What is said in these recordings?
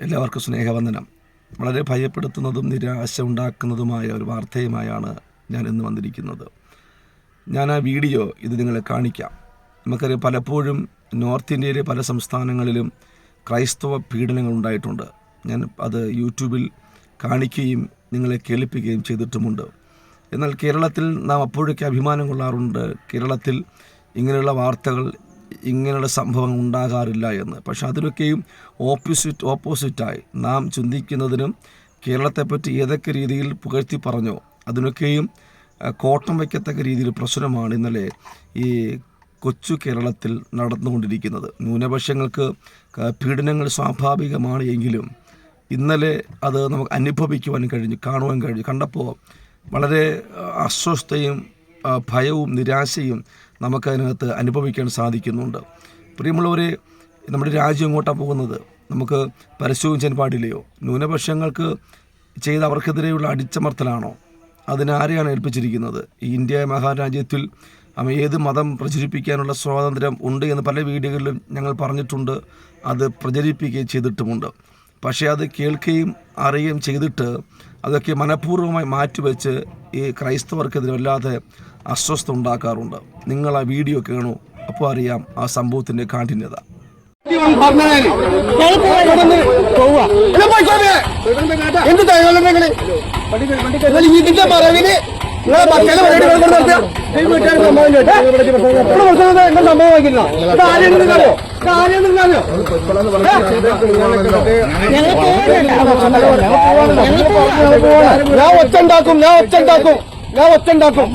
എല്ലാവർക്കും സ്നേഹവന്ദനം. വളരെ ഭയപ്പെടുത്തുന്നതും നിരാശ ഉണ്ടാക്കുന്നതുമായ ഒരു വാർത്തയുമായാണ് ഞാൻ ഇന്ന് വന്നിരിക്കുന്നത്. ഞാൻ ആ വീഡിയോ ഇത് നിങ്ങളെ കാണിക്കാം. നമുക്കറിയാം പലപ്പോഴും നോർത്ത് ഇന്ത്യയിലെ പല സംസ്ഥാനങ്ങളിലും ക്രൈസ്തവ പീഡനങ്ങൾ ഉണ്ടായിട്ടുണ്ട്. ഞാൻ അത് യൂട്യൂബിൽ കാണിക്കുകയും നിങ്ങളെ കേൾപ്പിക്കുകയും ചെയ്തിട്ടുമുണ്ട്. എന്നാൽ കേരളത്തിൽ നാം അപ്പോഴൊക്കെ അഭിമാനം കൊള്ളാറുണ്ട്. കേരളത്തിൽ ഇങ്ങനെയുള്ള വാർത്തകൾ ഇങ്ങനെയുള്ള സംഭവങ്ങൾ ഉണ്ടാകാറില്ല എന്ന്. പക്ഷെ അതിലൊക്കെയും ഓപ്പോസിറ്റ് ഓപ്പോസിറ്റായി നാം ചിന്തിക്കുന്നതിനും കേരളത്തെപ്പറ്റി ഏതൊക്കെ രീതിയിൽ പുകഴ്ത്തി പറഞ്ഞോ അതിനൊക്കെയും കോട്ടം വയ്ക്കത്തക്ക രീതിയിൽ പ്രശ്നമാണ് ഇന്നലെ ഈ കൊച്ചു കേരളത്തിൽ നടന്നുകൊണ്ടിരിക്കുന്നത്. ന്യൂനപക്ഷങ്ങൾക്ക് പീഡനങ്ങൾ സ്വാഭാവികമാണ് എങ്കിലും ഇന്നലെ അത് നമുക്ക് അനുഭവിക്കുവാൻ കഴിഞ്ഞു കാണുവാൻ കഴിഞ്ഞു. കണ്ടപ്പോൾ വളരെ അസ്വസ്ഥയും ഭയവും നിരാശയും നമുക്കതിനകത്ത് അനുഭവിക്കാൻ സാധിക്കുന്നുണ്ട്. പ്രിയമുള്ളവരെ നമ്മുടെ രാജ്യം എങ്ങോട്ടാണ് പോകുന്നത്? നമുക്ക് പരസ്യവും പാടില്ലയോ? ന്യൂനപക്ഷങ്ങൾക്ക് ചെയ്ത അവർക്കെതിരെയുള്ള അടിച്ചമർത്തലാണോ? അതിനാരെയാണ് ഏൽപ്പിച്ചിരിക്കുന്നത്? ഈ ഇന്ത്യ മഹാരാജ്യത്തിൽ ഏത് മതം പ്രചരിപ്പിക്കാനുള്ള സ്വാതന്ത്ര്യം ഉണ്ട് എന്ന് പല വീഡിയോകളിലും ഞങ്ങൾ പറഞ്ഞിട്ടുണ്ട്. അത് പ്രചരിപ്പിക്കുകയും ചെയ്തിട്ടുമുണ്ട്. പക്ഷേ അത് കേൾക്കുകയും അറിയുകയും ചെയ്തിട്ട് അതൊക്കെ മനഃപൂർവമായി മാറ്റിവെച്ച് ഈ ക്രൈസ്തവർക്കെതിരെ വല്ലാതെ അസ്വസ്ഥ ഉണ്ടാക്കാറുണ്ട്. നിങ്ങൾ ആ വീഡിയോ കേണു അപ്പോൾ അറിയാം ആ സംഭവത്തിന്റെ കാഠിന്യത. എന്ത് ഇതിന്റെ നിങ്ങളെ മക്കളെ പരിപാടി കൊണ്ട് നിർത്തുക. ഈ വീട്ടുകാർക്ക് സംഭവം ചോദിച്ചാ, ഇവിടെ പ്രശ്നം എന്താ? സംഭവം വയ്ക്കുന്ന? ഇത് ആരെയും നിങ്ങൾക്കറിയോ? ഇത് ആരെയും നിങ്ങൾക്കറിയോ? ഞാൻ ഒച്ച ഉണ്ടാക്കും ഞാൻ ഒച്ച ഉണ്ടാക്കും ഞാൻ ഒച്ച ഉണ്ടാക്കും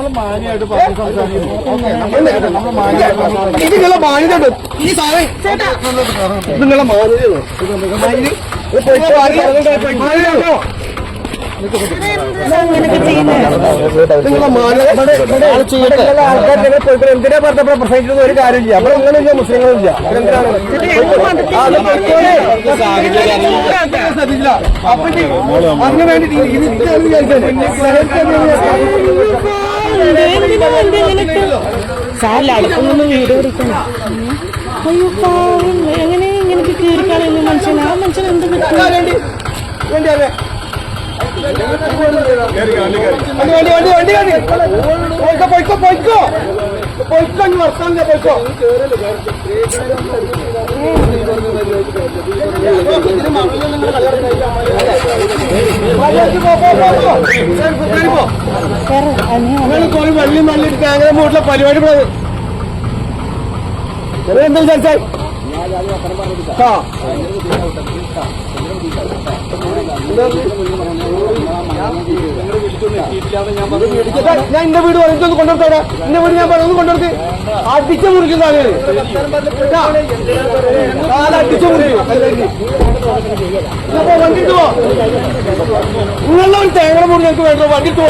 ഇത് നിങ്ങളെ മാന്യത ഈ സാധനം നിങ്ങളെ മാന്യതയാണ് എന്തിനാ പറഞ്ഞപ്പോൾ പ്രസംഗിച്ചിട്ട് ഒരു കാര്യമില്ല അവിടെ നിങ്ങളില്ല മുസ്ലിങ്ങളില്ല. ശ്രദ്ധിച്ചില്ല. അപ്പൊ അതിന് വിചാരിച്ചത്. സാറില്ല അടുത്തൊന്നും വീട് കൊടുക്കണം അയ്യോ എങ്ങനെ ഇങ്ങനെ കീറിക്കളയുന്നു മനുഷ്യൻ ആ മനുഷ്യൻ എന്ത് പറ്റും പോയിക്കോ പോയിക്കോ. പോയിക്കോ പോയിക്കോ ഇനി വർത്താനില്ല പോയിക്കോ വെള്ളി മണ്ണിട്ട് അങ്ങനെ വീട്ടിലെ പരിപാടി എന്താ ആ ഞാൻ എന്റെ വീട് പറഞ്ഞൊന്ന് കൊണ്ടുവരത്തോടെ എന്റെ വീട് ഞാൻ പറഞ്ഞു കൊണ്ടുവരുത്ത് അടിച്ചു മുറിക്കുന്ന ആളുകൾ അടിച്ചു മുറിക്കും വണ്ടി ഇട്ട് പോ നിങ്ങളുടെ ഒരു തേങ്ങയുടെ മുറി ഞങ്ങൾക്ക് വേണ്ടോ വണ്ടി ഇട്ട്